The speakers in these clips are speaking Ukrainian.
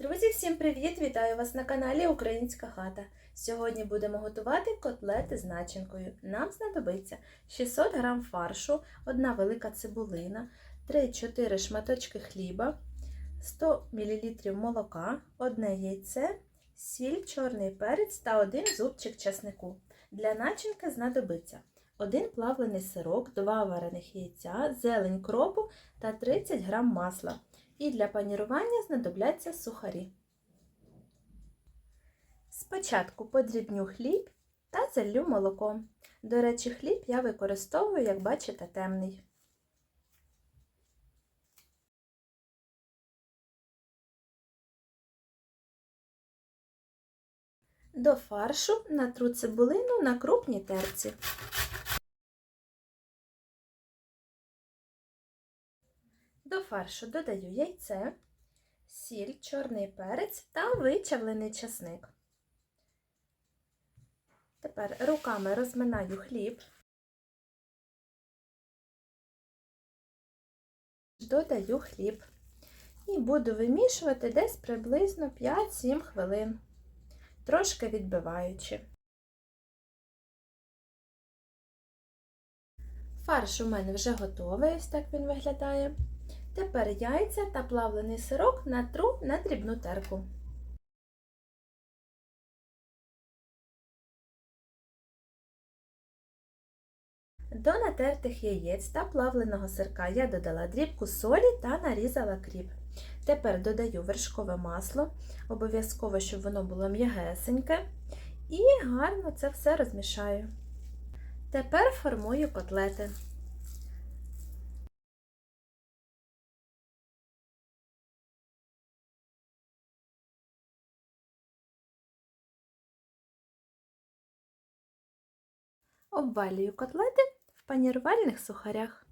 Друзі, всім привіт! Вітаю вас на каналі Українська хата. Сьогодні будемо готувати котлети з начинкою. Нам знадобиться 600 г фаршу, одна велика цибулина, 3-4 шматочки хліба, 100 мл молока, одне яйце, сіль, чорний перець та один зубчик часнику. Для начинки знадобиться один плавлений сирок, 2 варених яйця, зелень кропу та 30 г масла. І для панірування знадобляться сухарі. Спочатку подрібню хліб та залью молоком. До речі, хліб я використовую, як бачите, темний. До фаршу натру цибулину на крупній терці. До фаршу додаю яйце, сіль, чорний перець та вичавлений часник. Тепер руками розминаю хліб, додаю хліб і буду вимішувати десь приблизно 5-7 хвилин, трошки відбиваючи. Фарш у мене вже готовий, ось так він виглядає. Тепер яйця та плавлений сирок натру на дрібну терку. До натертих яєць та плавленого сирка я додала дрібку солі та нарізала кріп. Тепер додаю вершкове масло, обов'язково, щоб воно було м'ягесеньке, і гарно це все розмішаю. Тепер формую котлети. Обвалюю котлети в панірувальних сухарях.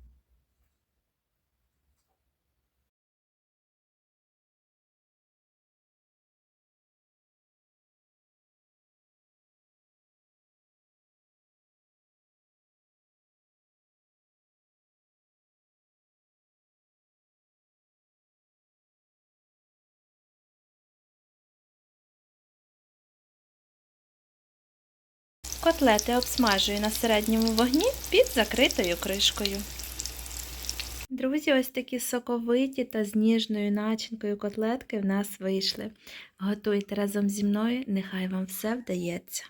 Котлети обсмажую на середньому вогні під закритою кришкою. Друзі, ось такі соковиті та з ніжною начинкою котлетки в нас вийшли. Готуйте разом зі мною, нехай вам все вдається.